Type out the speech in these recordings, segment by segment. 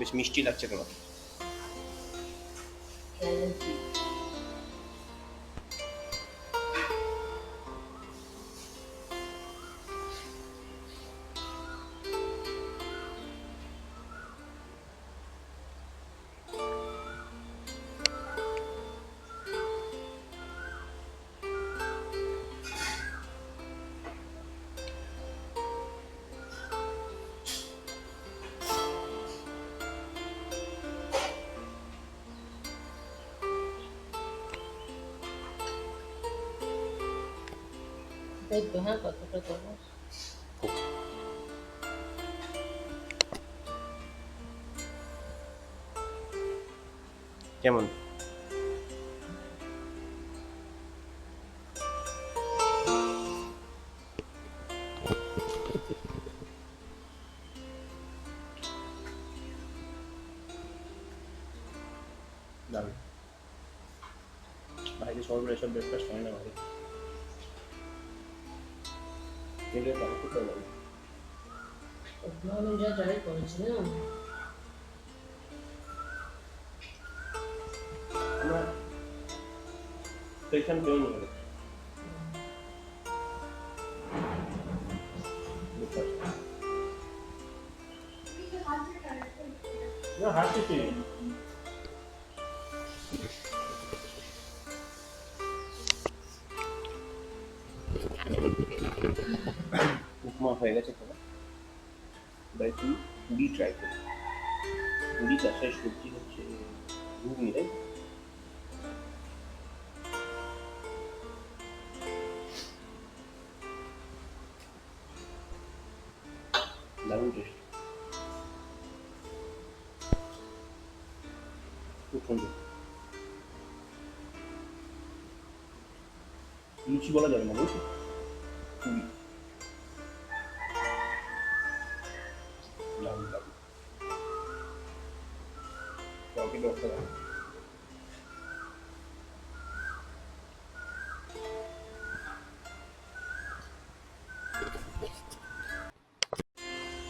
বেশ মিষ্টি লাগছে তোমার তো হ্যাঁ কতটা দেবো কেমন দারুণ বাইরে সবাই এসব ব্রেকফাস্ট পেছন পেয়ে গেল না হাসি তুই উপমা হয়ে গেছে তোমার এবারে তুমি পুরি ট্রাই করো। পুরি চাষের সবজি হচ্ছে ঘুগনি তাই লুচি বলা যাবে না হয়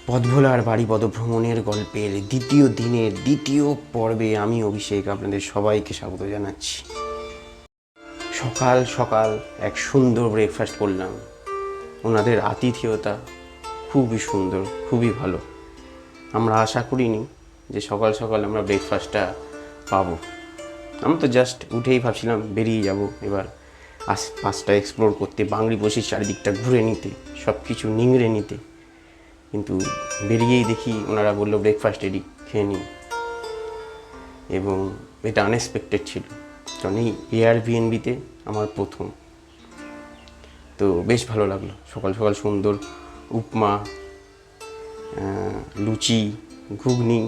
পথভোলার বাড়ি পদভ্রমণের গল্পের দ্বিতীয় দিনের দ্বিতীয় পর্বে আমি অভিষেক আপনাদের সবাইকে স্বাগত জানাচ্ছি। সকাল সকাল এক সুন্দর ব্রেকফাস্ট করলাম। ওনাদের আতিথেয়তা খুবই সুন্দর, খুবই ভালো। আমরা আশা করিনি যে সকাল সকাল আমরা ব্রেকফাস্টটা পাবো। আমি তো জাস্ট উঠেই ভাবছিলাম বেরিয়ে যাব এবার আশপাশটা এক্সপ্লোর করতে বাংলি বসে চারিদিকটা ঘুরে নিতে সব কিছু নিংড়ে নিতে। কিন্তু বেরিয়েই দেখি ওনারা বলল ব্রেকফাস্ট রেডি খেয়ে নিন। এবং এটা আনএক্সপেক্টেড ছিল। কারণ এই এয়ারবিএনবিতে আমার প্রথম। তো বেশ ভালো লাগল। সকাল সকাল সুন্দর উপমা লুচি, ঘুগনি,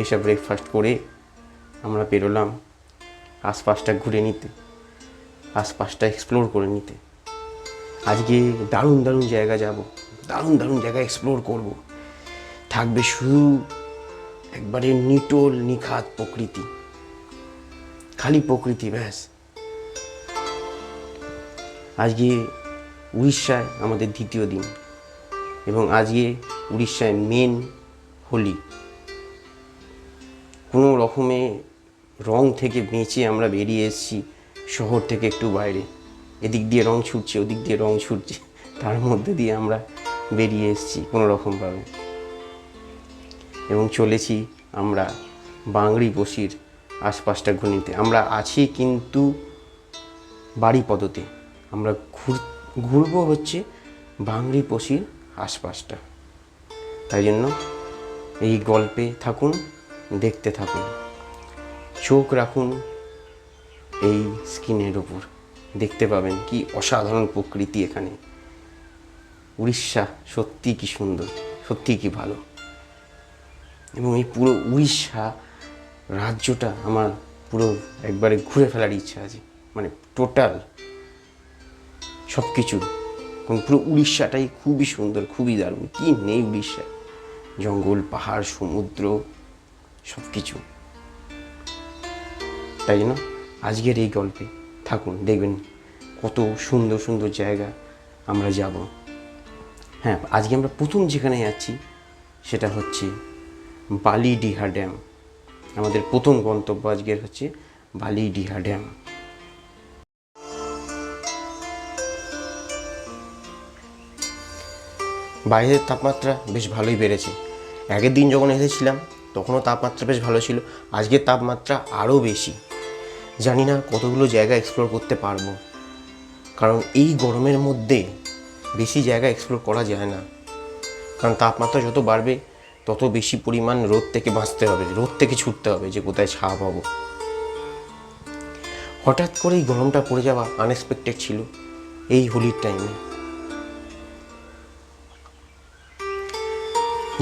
এসব ব্রেকফাস্ট করে আমরা বেরোলাম আশপাশটা ঘুরে নিতে, আশপাশটা এক্সপ্লোর করে নিতে। আজকে দারুণ দারুণ জায়গা যাব, দারুণ দারুণ জায়গা এক্সপ্লোর করব। থাকবে শুধু একবারে নিটোল, নিখাত প্রকৃতি। খালি প্রকৃতি, ব্যাস। আজকে উড়িষ্যায় আমাদের দ্বিতীয় দিন এবং আজকে উড়িষ্যায় মেন হোলি। কোনো রকমে রং থেকে বেঁচে আমরা বেরিয়ে এসেছি শহর থেকে একটু বাইরে। এদিক দিয়ে রং ছুটছে, ওদিক দিয়ে রং ছুটছে, তার মধ্যে দিয়ে আমরা বেরিয়ে এসেছি কোনো রকমভাবে। এবং চলেছি আমরা বাংড়ি বসির আশপাশটা ঘুরিতে আমরা আছি কিন্তু বাড়ি পদতে। আমরা ঘুর ঘুরবো হচ্ছে বাংড়ি পশির আশপাশটা। তাই জন্য এই গল্পে থাকুন, দেখতে থাকুন। চোখ রাখুন এই স্ক্রিনের ওপর দেখতে পাবেন কি অসাধারণ প্রকৃতি এখানে। উড়িষ্যা সত্যি কি সুন্দর সত্যি কি ভালো। এবং এই পুরো উড়িষ্যা রাজ্যটা আমার পুরো একবারে ঘুরে ফেলার ইচ্ছা আছে। মানে টোটাল সব কিছু পুরো উড়িষ্যাটাই খুবই সুন্দর, খুবই দারুণ। কি নেই উড়িষ্যা? জঙ্গল, পাহাড়, সমুদ্র সব কিছু তাই জন্য আজকের এই গল্পে থাকুন, দেখবেন কত সুন্দর সুন্দর জায়গা আমরা যাব। হ্যাঁ আজকে আমরা প্রথম যেখানে যাচ্ছি সেটা হচ্ছে বালিডিহা ড্যাম। আমাদের প্রথম গন্তব্য আজকের হচ্ছে বালিডিহা ড্যাম। বাইরের তাপমাত্রা বেশ ভালোই বেড়েছে। আগের দিন যখন এসেছিলাম, তখনও তাপমাত্রা বেশ ভালো ছিল। আজকের তাপমাত্রা আরও বেশি। জানি না কতগুলো জায়গা এক্সপ্লোর করতে পারব। কারণ এই গরমের মধ্যে বেশি জায়গা এক্সপ্লোর করা যায় না। কারণ তাপমাত্রা যত বাড়বে তত বেশি পরিমাণ রোদ থেকে বাঁচতে হবে, রোদ থেকে ছুটতে হবে যে কোথায় ছায়া পাবো হঠাৎ করে এই গরমটা পড়ে যাওয়া আনএক্সপেক্টেড ছিল এই হোলির টাইমে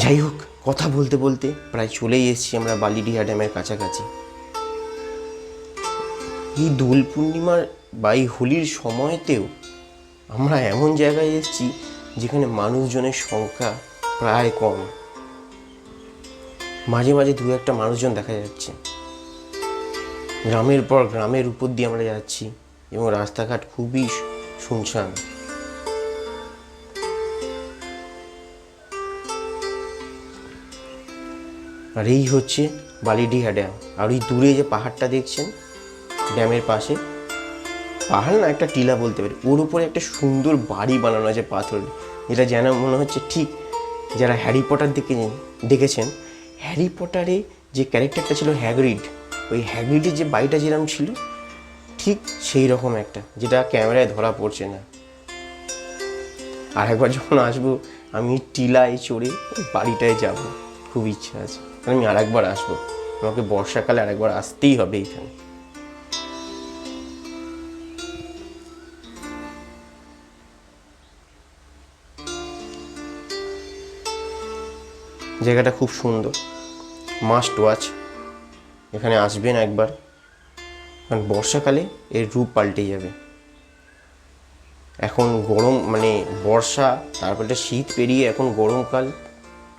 যাই হোক, কথা বলতে বলতে প্রায় চলেই এসেছি আমরা বালিডিহা ড্যামের কাছাকাছি। এই দোল পূর্ণিমার বা এই হোলির সময়তেও আমরা এমন জায়গায় এসেছি যেখানে মানুষজনের সংখ্যা প্রায় কম। মাঝে মাঝে দু একটা মানুষজন দেখা যাচ্ছে। গ্রামের পর গ্রামের উপর দিয়ে আমরা যাচ্ছি এবং রাস্তাঘাট খুবই শুনশান। আর এই হচ্ছে বালিডিহা ড্যাম। আর ওই দূরে যে পাহাড়টা দেখছেন, ড্যামের পাশে, পাহাড় না একটা টিলা বলতে পারি। ওর উপরে একটা সুন্দর বাড়ি বানানো আছে পাথর। যেটা যেন মনে হচ্ছে ঠিক যারা হ্যারি পটার দেখে দেখেছেন হ্যারি পটারে যে ক্যারেক্টারটা ছিল হ্যাগ্রিড, ওই হ্যাগ্রিডের যে বাড়িটা যেরকম ছিল, ঠিক সেই রকম একটা, যেটা ক্যামেরায় ধরা পড়ছে না। আর একবার যখন আসব, আমি টিলায় চড়ে বাড়িটায় যাব, খুব ইচ্ছা আছে। আমি আর একবার আসব, আমাকে বর্ষাকালে আর একবার আসতেই হবে এখানে। জায়গাটা খুব সুন্দর। মাস্ট ওয়াচ এখানে আসবেন একবার। কারণ বর্ষাকালে এর রূপ পাল্টে যাবে। এখন গরম মানে বর্ষা, তারপরে শীত পেরিয়ে এখন গরমকাল,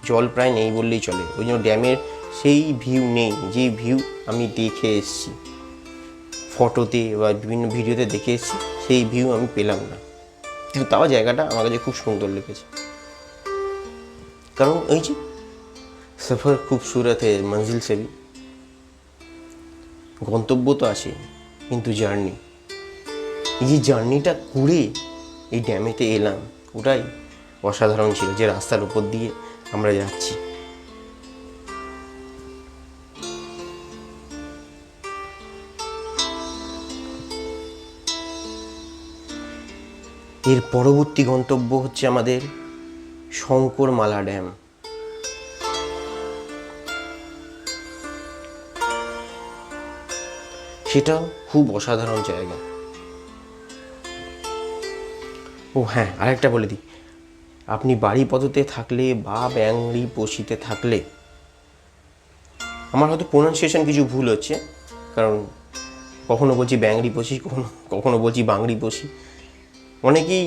জল প্রায় নেই বললেই চলে। ওই জন্য ড্যামের সেই ভিউ নেই, যে ভিউ আমি দেখে এসেছি। ফটোতে বা বিভিন্ন ভিডিওতে দেখে এসেছি, সেই ভিউ আমি পেলাম না। কিন্তু তাও জায়গাটা আমার কাছে খুব সুন্দর লেগেছে। কারণ ওই যে সফর মঞ্জিল সে ভি গন্তব্য তো আছে, কিন্তু জার্নি। এই যে জার্নিটা করে এই ড্যামেতে এলাম, ওটাই অসাধারণ ছিল যে রাস্তার উপর দিয়ে আমরা যাচ্ছি। এর পরবর্তী গন্তব্য হচ্ছে আমাদের শঙ্করমালা ড্যাম। সেটাও খুব অসাধারণ জায়গা। ও হ্যাঁ আরেকটা বলে দিই। আপনি বাড়ি পদতে থাকলে বা ব্যাংরি পশিতে থাকলে, আমার হয়তো প্রোনাউন্সিয়েশন কিছু ভুল হচ্ছে, কারণ কখনো বলছি ব্যাংরি পশি কখনো কখনো বলছি বাংরি পশি অনেকেই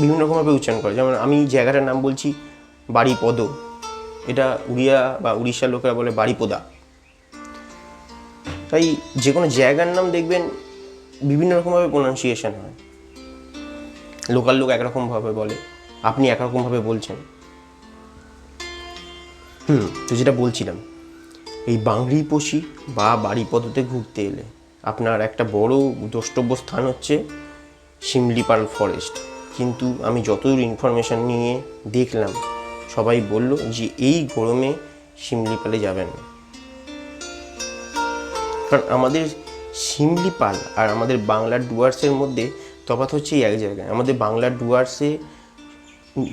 বিভিন্ন রকমভাবে উচ্চারণ করে। যেমন আমি জায়গাটার নাম বলছি বাড়িপদ। এটা উড়িয়া বা উড়িষ্যার লোকেরা বলে বাড়িপদা। তাই যে কোনো জায়গার নাম দেখবেন বিভিন্ন রকমভাবে প্রোনাউন্সিয়েশন হয়। লোকাল লোক একরকমভাবে বলে, আপনি একরকমভাবে বলছেন। হুম, তো যেটা বলছিলাম, এই বাংরি পশি বা বাড়ি পদ্ধতিতে ঘুরতে এলে আপনার একটা বড় দ্রষ্টব্য স্থান হচ্ছে শিমলিপাল ফরেস্ট কিন্তু আমি যতদূর ইনফরমেশন নিয়ে দেখলাম, সবাই বলল যে এই গরমে শিমলিপালে যাবেন না। কারণ আমাদের শিমলিপাল আর আমাদের বাংলার ডুয়ার্সের মধ্যে তফাৎ হচ্ছে এক জায়গায়। আমাদের বাংলার ডুয়ার্সে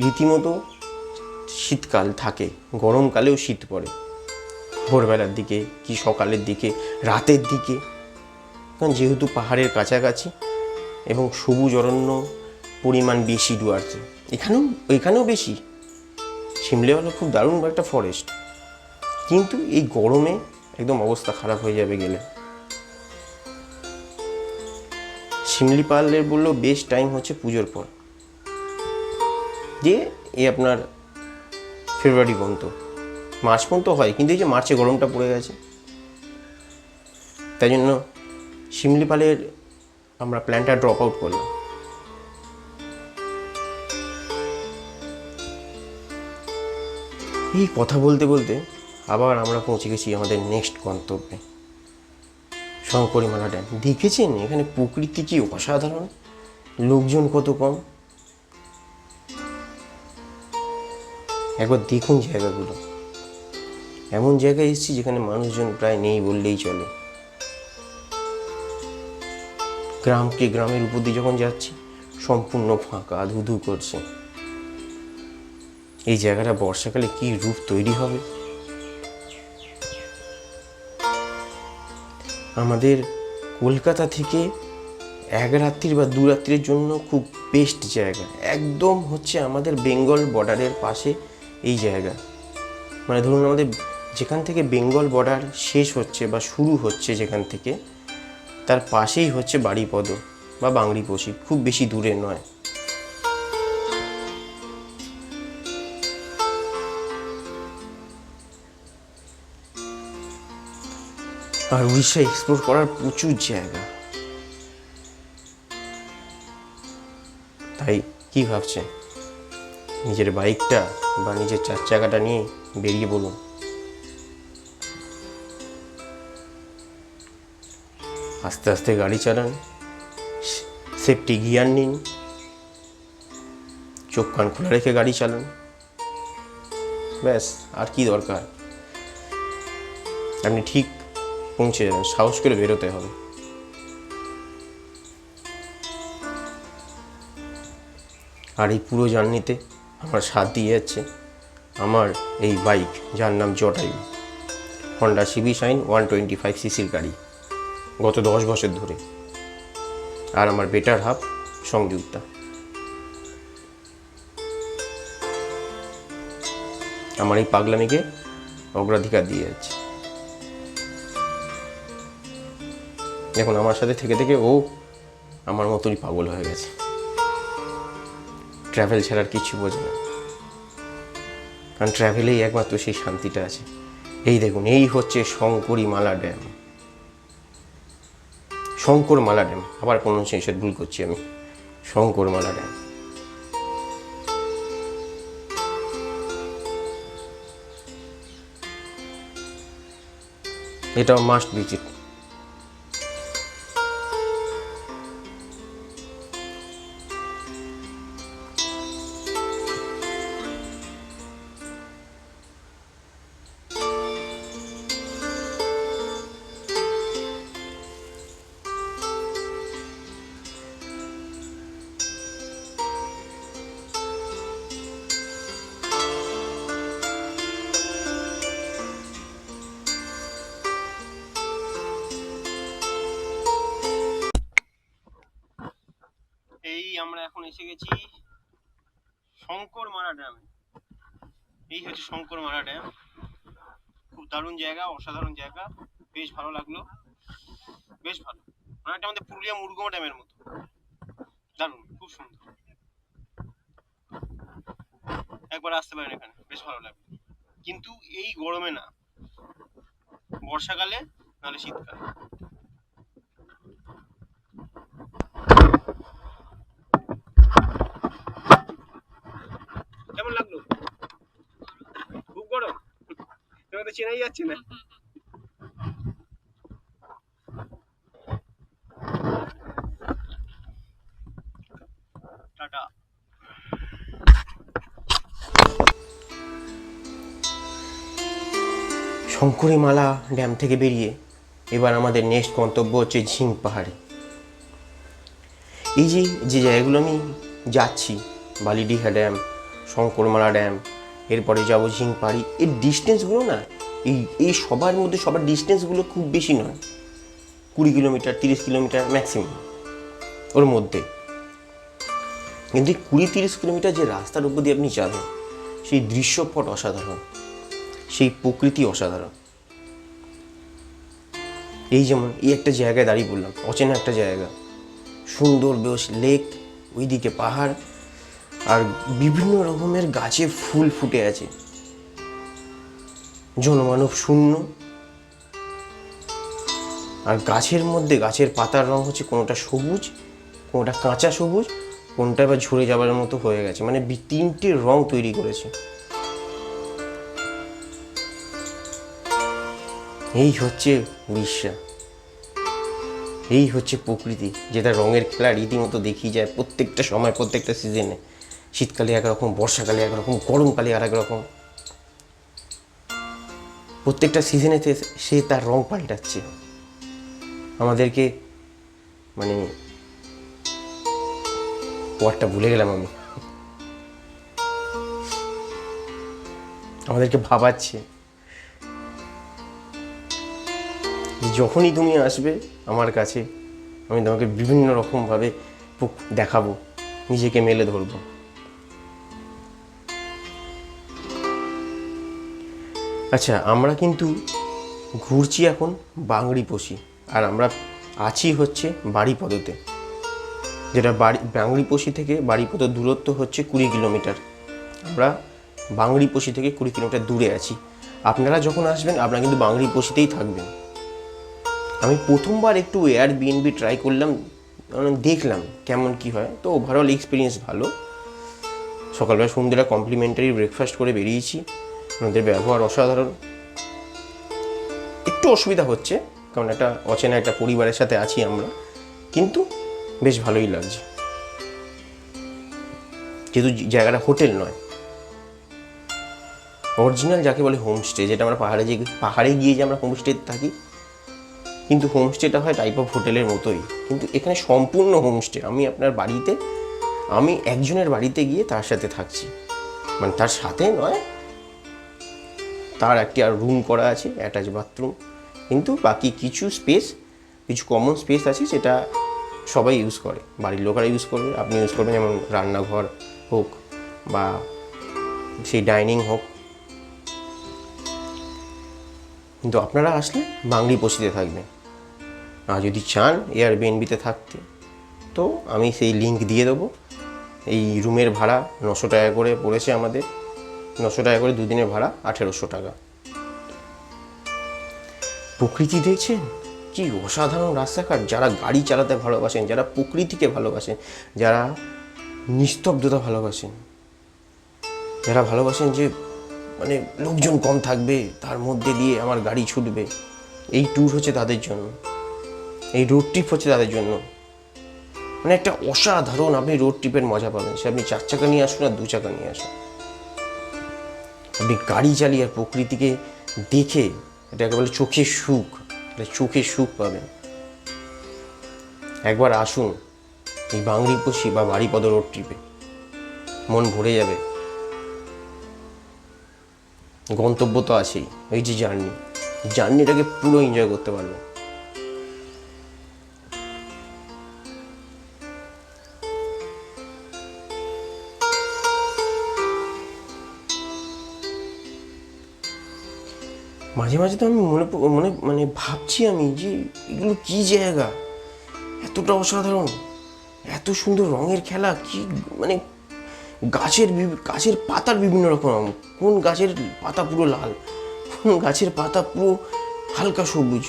রীতিমতো শীতকাল থাকে, গরমকালেও শীত পড়ে। ভোরবেলার দিকে কি সকালের দিকে, রাতের দিকে। কারণ যেহেতু পাহাড়ের কাছাকাছি এবং সবুজ অরণ্য পরিমাণ বেশি ডুয়ার্সে, এখানেও এখানেও বেশি। সিমলেওয়ালা খুব দারুণ একটা ফরেস্ট কিন্তু এই গরমে একদম অবস্থা খারাপ হয়ে যাবে গেলে। শিমলি শিমলিপালের বলল বেস্ট টাইম হচ্ছে পুজোর পর। যে এ আপনার ফেব্রুয়ারি পর্যন্ত মার্চ পর্যন্ত হয়, কিন্তু এই যে মার্চে গরমটা পড়ে গেছে। তাই জন্য শিমলিপালের আমরা প্ল্যানটা ড্রপ আউট করলাম। এই কথা বলতে বলতে আবার আমরা পৌঁছে গেছি আমাদের নেক্সট গন্তব্যে। শঙ্করীমালা ড্যাম দেখেছেন? এখানে প্রকৃতি কি অসাধারণ। লোকজন কত কম। একবার দেখুন জায়গাগুলো। এমন জায়গায় এসেছি যেখানে মানুষজন প্রায় নেই বললেই চলে। গ্রামকে গ্রামের উপর দিয়ে যখন যাচ্ছি, সম্পূর্ণ ফাঁকা, ধুধু করছে। এই জায়গাটা বর্ষাকালে কি রূপ তৈরি হবে? আমাদের কলকাতা থেকে এক রাত্রির বা দু রাত্রির জন্য খুব বেস্ট জায়গা। একদম হচ্ছে আমাদের বেঙ্গল বর্ডারের পাশে এই জায়গা। মানে ধরুন আমাদের যেখান থেকে বেঙ্গল বর্ডার শেষ হচ্ছে বা শুরু হচ্ছে যেখান থেকে, তার পাশেই হচ্ছে বাড়িপদ বা বাংরিপোষি খুব বেশি দূরে নয়। আর উড়িষ্যা এক্সপ্লোর করার প্রচুর জায়গা। তাই কি ভাবছেন নিজের বাইকটা বা নিজের চার চাকাটা নিয়ে বেরিয়ে বলুন। আস্তে আস্তে গাড়ি চালান। সেফটি গিয়ার নিন। চোখ কান খোলা রেখে গাড়ি চালান। ব্যাস, আর কি দরকার? আপনি ঠিক পৌঁছে যাবেন সাহস করে বেরোতে হবে। আর এই পুরো জার্নিতে আমার সাথ দিয়ে যাচ্ছে আমার এই বাইক, যার নাম Jatayu. Honda CB Shine one twenty five সিসির গাড়ি, গত দশ বছর ধরে। আর আমার বেটার হাফ সংযুক্তা। আমার এই পাগলামিকে অগ্রাধিকার দিয়ে যাচ্ছে। দেখুন আমার সাথে থেকে থেকে ও আমার মতনই পাগল হয়ে গেছে। ট্রাভেল ছাড়ার কিছু বোঝে না। কারণ ট্রাভেলেই একমাত্র সেই শান্তিটা আছে। এই দেখুন, এই হচ্ছে শঙ্করী মালা ড্যাম। শঙ্কর মালা ড্যাম। আবার কোনো প্রোনাউন্সিয়েশন ভুল করছি আমি। শঙ্কর মালা ড্যাম। এটাও মাস্ট ভিজিট আমরা এখন এসে গেছি শঙ্কর মারা ড্যামে। এই হচ্ছে শঙ্কর মারা ড্যাম। খুব দারুণ জায়গা, অসাধারণ জায়গা। বেশ ভালো লাগল। বেশ ভালো। অনেকটা আমাদের পুরুলিয়া মুরগুমা ড্যামের মতো। দারুণ, খুব সুন্দর। একবার আসতে পারেন এখানে, বেশ ভালো লাগবে। কিন্তু এই গরমে না, বর্ষাকালে, নাহলে শীতকালে। কেমন লাগল? খুব গরম? তোমাকে চেনাই যাচ্ছে না। শঙ্করীমালা ড্যাম থেকে বেরিয়ে এবার আমাদের নেক্সট গন্তব্য হচ্ছে ঝিং পাহাড়ে। এই যে যে জায়গাগুলো আমি যাচ্ছি, বালিডিহা ড্যাম শঙ্করমালা ড্যাম, এরপরে যাব ঝিং পাহাড়ি এর ডিস্টেন্সগুলো না, এই এই সবার মধ্যে সবার ডিস্টেন্সগুলো খুব বেশি নয়। কুড়ি কিলোমিটার, তিরিশ কিলোমিটার ম্যাক্সিমাম ওর মধ্যে। কিন্তু এই কুড়ি, তিরিশ কিলোমিটার যে রাস্তার উপর দিয়ে আপনি যাবেন, সেই দৃশ্যপট অসাধারণ, সেই প্রকৃতি অসাধারণ। এই যেমন, এই একটা জায়গায় দাঁড়িয়ে পড়লাম, অচেনা একটা জায়গা। সুন্দর বেশ লেক ওইদিকে পাহাড় আর বিভিন্ন রকমের গাছে ফুল ফুটে আছে। জনমানব শূন্য। আর গাছের মধ্যে গাছের পাতার রং হচ্ছে কোনোটা সবুজ, কোনোটা কাঁচা সবুজ, কোনটা এবার ঝরে যাবার মতো হয়ে গেছে। মানে তিনটে রং তৈরি করেছে। এই হচ্ছে উড়িষ্যা। এই হচ্ছে প্রকৃতি, যেটা রঙের খেলা রীতিমতো দেখিয়ে যায় প্রত্যেকটা সময়, প্রত্যেকটা সিজনে শীতকালে একরকম, বর্ষাকালে একরকম, গরমকালে আর রকম প্রত্যেকটা সিজনেতে সে তার রং পাল্টাচ্ছে। আমাদেরকে মানে ওয়ার্ডটা ভুলে গেলাম আমি। আমাদেরকে ভাবাচ্ছে যখনই তুমি আসবে আমার কাছে, আমি তোমাকে বিভিন্ন রকমভাবে দেখাবো, নিজেকে মেলে ধরবো। আচ্ছা আমরা কিন্তু ঘুরছি এখন বাংড়ি পশি, আর আমরা আছি হচ্ছে বাড়িপদতে যেটা বাড়ি বাংড়িপোষি থেকে বাড়িপদ দূরত্ব হচ্ছে কুড়ি কিলোমিটার। আমরা বাংড়িপোষি থেকে কুড়ি কিলোমিটার দূরে আছি। আপনারা যখন আসবেন, আপনারা কিন্তু বাংড়িপোষিতেই থাকবেন। আমি প্রথমবার একটু এয়ার বিএনবি ট্রাই করলাম মানে দেখলাম কেমন কি হয়। তো ওভারঅল এক্সপিরিয়েন্স ভালো। সকালবেলা সন্ধ্যেটা কমপ্লিমেন্টারি ব্রেকফাস্ট করে বেরিয়েছি। ওনাদের ব্যবহার অসাধারণ। একটু অসুবিধা হচ্ছে, কারণ একটা অচেনা একটা পরিবারের সাথে আছি আমরা, কিন্তু বেশ ভালোই লাগছে। যেহেতু জায়গাটা হোটেল নয়। অরিজিনাল যাকে বলে হোমস্টে যেটা আমরা পাহাড়ে যে, পাহাড়ে গিয়ে যে আমরা হোমস্টে থাকি, কিন্তু হোমস্টেটা হয় টাইপ অফ হোটেলের মতোই। কিন্তু এখানে সম্পূর্ণ হোমস্টে আমি আপনার বাড়িতে, আমি একজনের বাড়িতে গিয়ে তার সাথে থাকছি। মানে তার সাথে নয় তার একটি আর রুম করা আছে অ্যাটাচ বাথরুম কিন্তু বাকি কিছু স্পেস কিছু কমন স্পেস আছে সেটা সবাই ইউজ করে। বাড়ির লোকেরা ইউজ করবে, আপনি ইউজ করবেন, যেমন রান্নাঘর হোক বা সেই ডাইনিং হোক। কিন্তু আপনারা আসলে বাংলি পশিতে থাকবেন। আর যদি চান এয়ার বিএনবিতে থাকতে, তো আমি সেই লিংক দিয়ে দেবো। এই রুমের ভাড়া নশো টাকা করে পড়েছে আমাদের। নশো টাকা করে দুদিনের ভাড়া, আঠেরোশো টাকা। প্রকৃতি দেখছেন? কি অসাধারণ রাস্তাঘাট। যারা গাড়ি চালাতে ভালোবাসেন, যারা প্রকৃতিকে ভালোবাসেন, যারা নিস্তব্ধতা ভালোবাসেন, যারা ভালোবাসেন যে মানে লোকজন কম থাকবে, তার মধ্যে দিয়ে আমার গাড়ি ছুটবে। এই ট্যুর হচ্ছে তাদের জন্য। এই রোড ট্রিপ হচ্ছে তাদের জন্য। মানে একটা অসাধারণ আপনি রোড ট্রিপের মজা পাবেন। সে আপনি চার চাকা নিয়ে আসুন আর দু চাকা নিয়ে আসুন। আপনি গাড়ি চালিয়ে আর প্রকৃতিকে দেখে এটাকে বলে চোখের সুখ, এটা চোখের সুখ পাবেন। একবার আসুন এই বাংরিপোষি বা বাড়িপদ রোড ট্রিপে মন ভরে যাবে। গন্তব্য তো আছেই, এই যে জার্নি, জার্নিটাকে পুরো এনজয় করতে পারবে মাঝে মাঝে তো আমি মনে মনে মানে ভাবছি আমি যে এগুলো কী জায়গা এতটা অসাধারণ, এত সুন্দর রঙের খেলা, কি মানে গাছের গাছের পাতার বিভিন্ন রকম। কোন গাছের পাতা পুরো লাল, কোন গাছের পাতা পুরো হালকা সবুজ,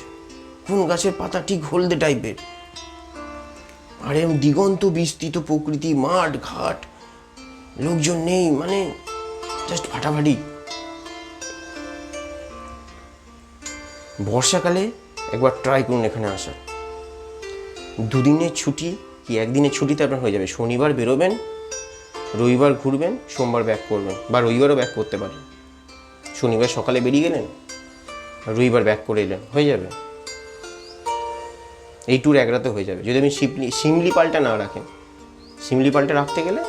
কোন গাছের পাতা ঠিক হলদে টাইপের আর এরকম দিগন্ত বিস্তৃত প্রকৃতি, মাঠ, ঘাট, লোকজন নেই মানে জাস্ট ফাটাফাটি বর্ষাকালে একবার ট্রাই করুন এখানে আসার দুদিনের ছুটি কি একদিনের ছুটিতে আপনার হয়ে যাবে? শনিবার বেরোবেন, রবিবার ঘুরবেন, সোমবার ব্যাক করবেন বা রবিবারও ব্যাক করতে পারেন। শনিবার সকালে বেরিয়ে গেলেন, রবিবার ব্যাক করে এলেন, হয়ে যাবে। এই ট্যুর এক রাতে হয়ে যাবে। যদি আপনি শিমলি শিমলিপালটা না রাখেন শিমলিপালটা রাখতে গেলে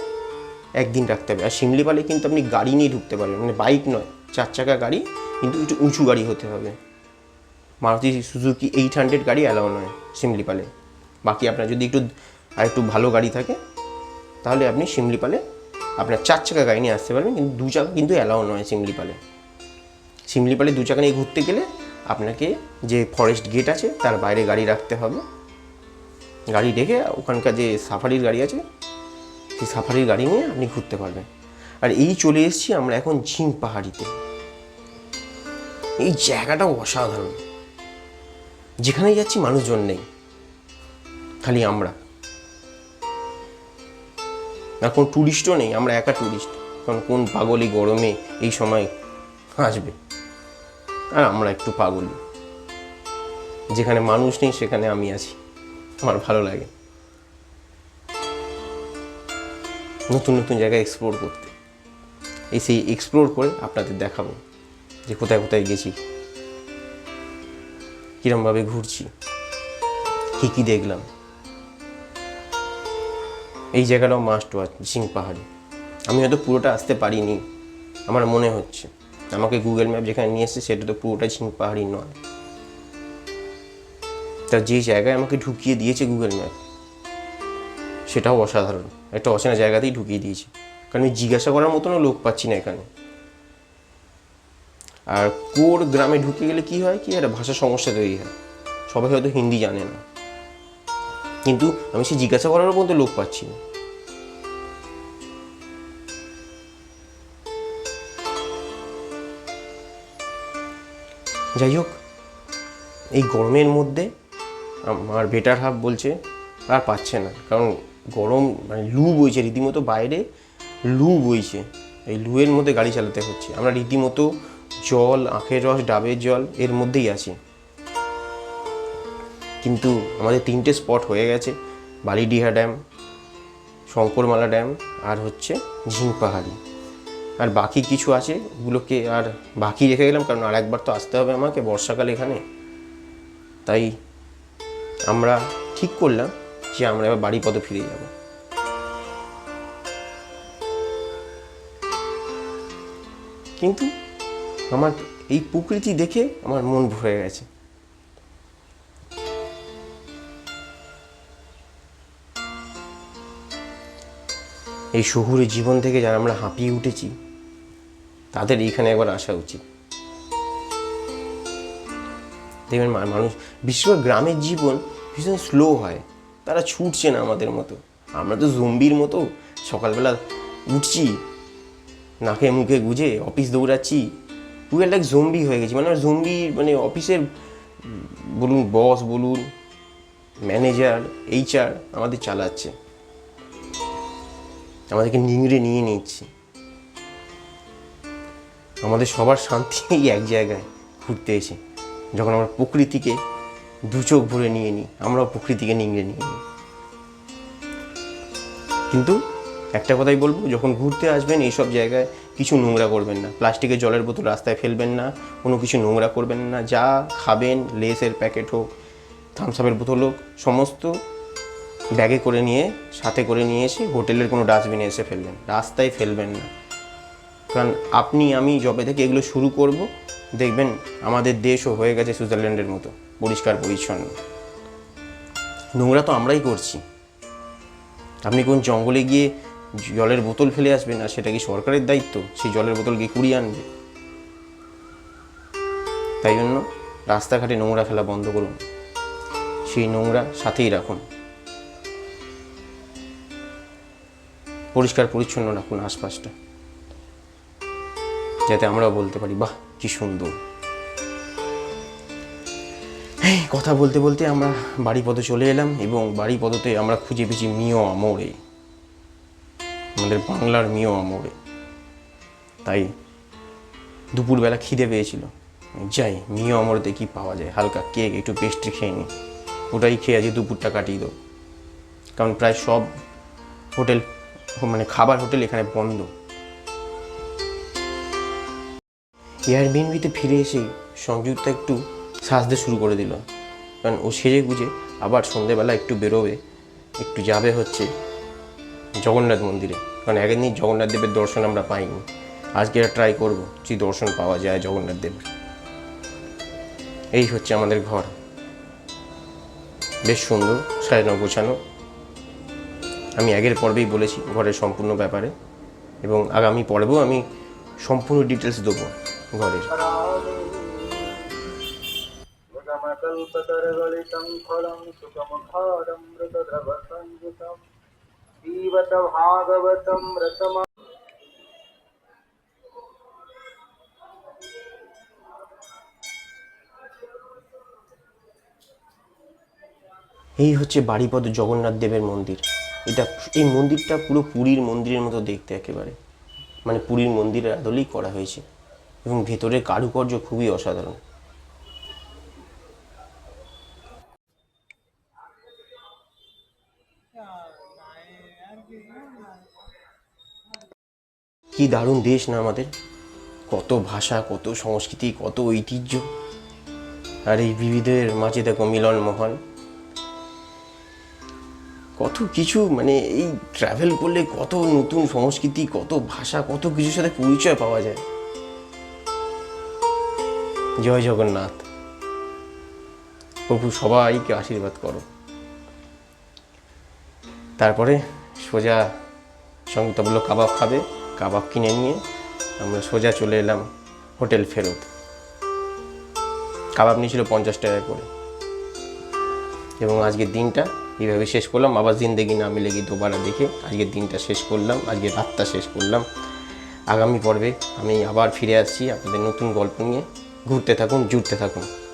একদিন রাখতে হবে। আর শিমলিপালে কিন্তু আপনি গাড়ি নিয়ে ঢুকতে পারবেন মানে বাইক নয়, চার চাকা গাড়ি, কিন্তু একটু উঁচু গাড়ি হতে হবে। মারুতি সুজুকি এইট হান্ড্রেড গাড়ি অ্যালাউ নয় শিমলিপালে। বাকি আপনার যদি একটু আর একটু ভালো গাড়ি থাকে, তাহলে আপনি শিমলিপালে আপনার চার চাকা গাড়ি নিয়ে আসতে পারবেন, কিন্তু দু চাকা কিন্তু অ্যালাউ নয় শিমলিপালে। শিমলিপালে দু চাকা নিয়ে ঘুরতে গেলে আপনাকে যে ফরেস্ট গেট আছে, তার বাইরে গাড়ি রাখতে হবে। গাড়ি রেখে ওখানকার যে সাফারির গাড়ি আছে, সেই সাফারির গাড়ি নিয়ে আপনি ঘুরতে পারবেন। আর এই চলে এসেছি আমরা এখন ঝিম পাহাড়িতে। এই জায়গাটা অসাধারণ। যেখানে যাচ্ছি মানুষজন নেই, খালি আমরা। আর কোনো ট্যুরিস্টও নেই, আমরা একা ট্যুরিস্ট কারণ কোন পাগলি গরমে এই সময় আসবে আর আমরা একটু পাগলি। যেখানে মানুষ নেই, সেখানে আমি আছি। আমার ভালো লাগে। নতুন নতুন জায়গায় এক্সপ্লোর করতে। এই সেই এক্সপ্লোর করে আপনাদের দেখাবো যে কোথায় কোথায় গেছি। কীরমভাবে ঘুরছি। কী কী দেখলাম। এই জায়গাটাও মাস্ট ওয়াচ ঝিং পাহাড়ে। আমি হয়তো পুরোটা আসতে পারিনি, আমার মনে হচ্ছে। আমাকে গুগল ম্যাপ যেখানে নিয়ে এসেছে, সেটা তো পুরোটা ঝিং পাহাড়ি নয়। তা যে জায়গায় আমাকে ঢুকিয়ে দিয়েছে গুগল ম্যাপ সেটাও অসাধারণ। একটা অচেনা জায়গাতেই ঢুকিয়ে দিয়েছে। কারণ আমি জিজ্ঞাসা করার মতনও লোক পাচ্ছি না এখানে। আর কোর গ্রামে ঢুকে গেলে কি হয়? কি একটা ভাষা সমস্যা তৈরি হয়। সবাই হয়তো হিন্দি জানে না। কিন্তু আমি সে জিজ্ঞাসা করারও পর্যন্ত লোক পাচ্ছি না। যাই হোক, এই গরমের মধ্যে আমার বেটার হাফ বলছে, আর পাচ্ছে না। কারণ গরম মানে লু বইছে, রীতিমতো বাইরে লু বইছে। এই লুয়ের মধ্যে গাড়ি চালাতে হচ্ছে। আমরা রীতিমতো জল, আখের রস, ডাবের জল এর মধ্যেই আছি। কিন্তু আমাদের তিনটে স্পট হয়ে গেছে, বালিডিহা ড্যাম শঙ্করমালা ড্যাম আর হচ্ছে ঝিং পাহাড়ি। আর বাকি কিছু আছে, ওগুলোকে আর বাকি রেখে গেলাম, কারণ আর একবার তো আসতে হবে আমাকে বর্ষাকালে এখানে। তাই আমরা ঠিক করলাম যে আমরা এবার বাড়ি পথে ফিরে যাব। কিন্তু আমার এই প্রকৃতি দেখে আমার মন ভরে গেছে। এই শহুরে জীবন থেকে যারা আমরা হাঁপিয়ে উঠেছি, তাদের এইখানে একবার আসা উচিত। দেখবেন মানুষ বিশেষ করে গ্রামের জীবন ভীষণ স্লো হয়। তারা ছুটছে না আমাদের মতো। আমরা তো জম্বির মতো সকালবেলা উঠছি, নাকে মুখে গুজে অফিস দৌড়াচ্ছি পুরো একটা জম্বি হয়ে গেছি। মানে জম্বি মানে অফিসের বলুন বস বলুন ম্যানেজার এইচআর আমাদের চালাচ্ছে। আমাদেরকে নিংড়ে নিয়ে নিচ্ছে। আমাদের সবার শান্তি এই এক জায়গায় ঘুরতে এসে। যখন আমরা প্রকৃতিকে দু চোখ ভরে নিয়ে নিই, আমরাও প্রকৃতিকে নিংড়ে নিয়ে নিই। কিন্তু একটা কথাই বলব, যখন ঘুরতে আসবেন, এইসব জায়গায় কিছু নোংরা করবেন না। প্লাস্টিকের জলের বোতল রাস্তায় ফেলবেন না, কোনো কিছু নোংরা করবেন না। যা খাবেন, লেসের প্যাকেট হোক থামসাপের বোতল হোক, সমস্ত ব্যাগে করে নিয়ে, সাথে করে নিয়ে এসে হোটেলের কোনো ডাস্টবিনে এসে ফেলবেন। রাস্তায় ফেলবেন না। কারণ আপনি, আমি যবে থেকে এগুলো শুরু করব, দেখবেন আমাদের দেশও হয়ে গেছে সুইজারল্যান্ডের মতো, পরিষ্কার পরিচ্ছন্ন। নোংরা তো আমরাই করছি। আপনি কোন জঙ্গলে গিয়ে জলের বোতল ফেলে আসবে না, সেটা কি সরকারের দায়িত্ব? সেই জলের বোতল গিয়ে কুড়িয়ে আনবে? তাই জন্য রাস্তাঘাটে নোংরা ফেলা বন্ধ করুন। সেই নোংরা সাথেই রাখুন। পরিষ্কার পরিচ্ছন্ন রাখুন আশপাশটা। যাতে আমরাও বলতে পারি, বাহ, কি সুন্দর। কথা বলতে বলতে আমরা বাড়ি পথে চলে এলাম এবং বাড়ি পথতে আমরা খুঁজে পেয়েছি মিও আমোড়ে আমাদের বাংলার মিও আমোড়ে তাই দুপুরবেলা খিদে পেয়েছিল। যাই, মিও আমোড়েতে কি পাওয়া যায়। হালকা কেক, একটু পেস্ট্রি খেয়ে নিই ওটাই খেয়ে আজকে দুপুরটা কাটিয়ে দেবো। কারণ প্রায় সব হোটেল মানে খাবার হোটেল এখানে বন্ধ। এয়ারবিএনবিতে ফিরে এসে সংযুক্ত একটু সাজতে শুরু করে দিল। কারণ ও সেজে গুজে আবার সন্ধেবেলা একটু বেরোবে, একটু যাবে হচ্ছে। জগন্নাথ মন্দিরে কারণ একদিন জগন্নাথ দেবের দর্শন আমরা পাইনি আজকে এটা ট্রাই করবো যে দর্শন পাওয়া যায় জগন্নাথ দেবের এই হচ্ছে আমাদের ঘর বেশ সুন্দর সাজানো গোছানো আমি আগের পর্বেই বলেছি ঘরের সম্পূর্ণ ব্যাপারে এবং আগামী পর্বেও আমি সম্পূর্ণ ডিটেলস দেবো ঘরের मुदमकल्पतरुगलितं फलं सुखमुखारमृतद्रवसंयुतं जीवत भागवतं रतम এই হচ্ছে বাড়িপদ জগন্নাথ দেবের মন্দির এটা এই মন্দিরটা পুরো পুরীর মন্দিরের মতো দেখতে একেবারে মানে পুরীর মন্দিরের আদলেই করা হয়েছে এবং ভেতরের কারুকার্য খুবই অসাধারণ কি দারুণ দেশ না আমাদের? কত ভাষা, কত সংস্কৃতি, কত ঐতিহ্য। আর এই বিবিধের মাঝে দেখো মিলন মহান কত কিছু মানে এই ট্রাভেল করলে কত নতুন সংস্কৃতি, কত ভাষা, কত কিছুর সাথে পরিচয় পাওয়া যায়। জয় জগন্নাথ। প্রভু সবাইকে আশীর্বাদ করো। তারপরে সোজা সঙ্গীতা বলল কাবাব খাবে। কাবাব কিনে নিয়ে আমরা সোজা চলে এলাম হোটেল ফেরত। কাবাব নিয়েছিল পঞ্চাশ টাকা করে। এবং আজকের দিনটা এইভাবে শেষ করলাম। আবার জিন্দেগি না মিলে গিয়ে দোবারা দেখে আজকের দিনটা শেষ করলাম আজকের রাতটা শেষ করলাম। আগামী পর্বে আমি আবার ফিরে আসছি আপনাদের নতুন গল্প নিয়ে। ঘুরতে থাকুন, জুড়তে থাকুন।